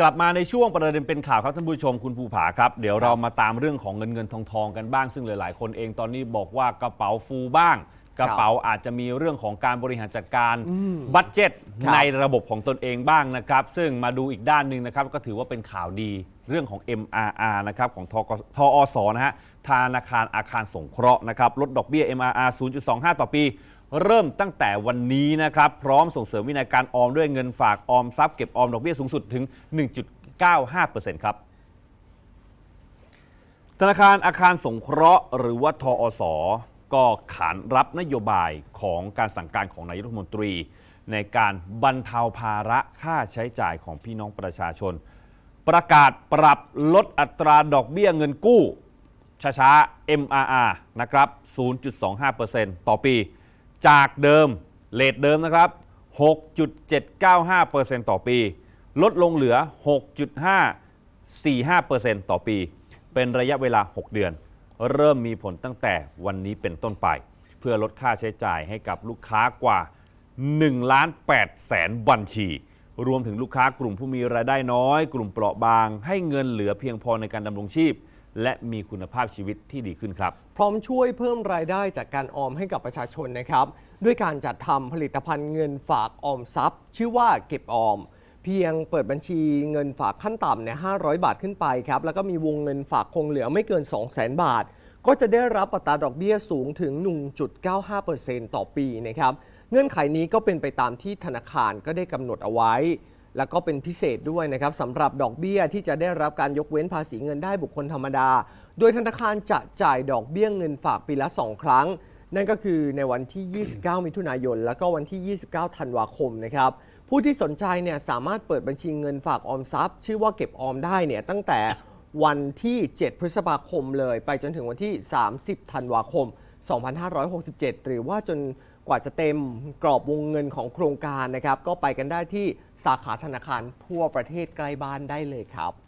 กลับมาในช่วงประเด็นเป็นข่าวครับท่านผู้ชมคุณภูผาครับ เดี๋ยวเรามาตามเรื่องของเงินเงินทองทองกันบ้างซึ่งหลาย ๆ คนเองตอนนี้บอกว่ากระเป๋าฟูบ้าง กระเป๋าอาจจะมีเรื่องของการบริหารจัดการบัตเจ็ตครับในระบบของตนเองบ้างนะครับ ซึ่งมาดูอีกด้านหนึ่งนะครับ ก็ถือว่าเป็นข่าวดีเรื่องของ MRR นะครับของทกทอสนะฮะธนาคารอาคารสงเคราะห์นะครับลดดอกเบี้ย MRR 0.25 ต่อปี เริ่มตั้งแต่วันนี้นะครับ พร้อมส่งเสริมวินัยการออมด้วยเงินฝากออมทรัพย์เก็บออมดอกเบี้ยสูงสุดถึง 1.95%ครับธนาคารอาคารสงเคราะห์หรือว่าทอสก็ขานรับนโยบายของการสั่งการของนายรัฐมนตรี ในการบรรเทาภาระค่าใช้จ่ายของพี่น้องประชาชน ประกาศปรับลดอัตราดอกเบี้ยเงินกู้ช้าๆ MRR นะครับ 0.25%ต่อปี จากเดิมเลทเดิมนะครับ 6.795%ต่อปี ลดลงเหลือ 6.545%ต่อปี เป็นระยะเวลา 6 เดือน เริ่มมีผลตั้งแต่วันนี้เป็นต้นไป เพื่อลดค่าใช้จ่ายให้กับลูกค้ากว่า1ล้าน8แสนบัญชี รวมถึงลูกค้ากลุ่มผู้มีรายได้น้อย กลุ่มเปราะบาง ให้เงินเหลือเพียงพอในการดำรงชีพ และมีคุณภาพชีวิตที่ดีขึ้นครับ พร้อมช่วยเพิ่มรายได้จากการออมให้กับประชาชนนะครับ ด้วยการจัดทำผลิตภัณฑ์เงินฝากออมทรัพย์ ชื่อว่าเก็บออม เพียงเปิดบัญชีเงินฝากขั้นต่ำเนี่ย500 บาทขึ้นไปครับ แล้วก็มีวงเงินฝากคงเหลือไม่เกิน 200,000 บาท ก็จะได้รับอัตราดอกเบี้ยสูงถึง 1.95%ต่อปีนะครับ เงื่อนไขนี้ก็เป็นไปตามที่ธนาคารก็ได้กำหนดเอาไว้ แล้วก็เป็นพิเศษด้วยนะครับสำหรับดอกเบี้ยที่จะได้รับการยกเว้นภาษีเงินได้บุคคลธรรมดา โดยธนาคารจะจ่ายดอกเบี้ยเงินฝากปีละ 2 ครั้ง นั่นก็คือในวันที่ 29 มิถุนายน แล้วก็วันที่ 29 ธันวาคมนะครับผู้ที่สนใจเนี่ยสามารถเปิดบัญชีเงินฝากออมทรัพย์ ชื่อว่าเก็บออมได้เนี่ยตั้งแต่วันที่ 7 พฤษภาคมเลย ไปจนถึงวันที่ 30 ธันวาคม 2567 หรือว่าจนกว่าจะเต็มกรอบวงเงินของโครงการนะครับ ก็ไปกันได้ที่สาขาธนาคารทั่วประเทศใกล้บ้านได้เลยครับ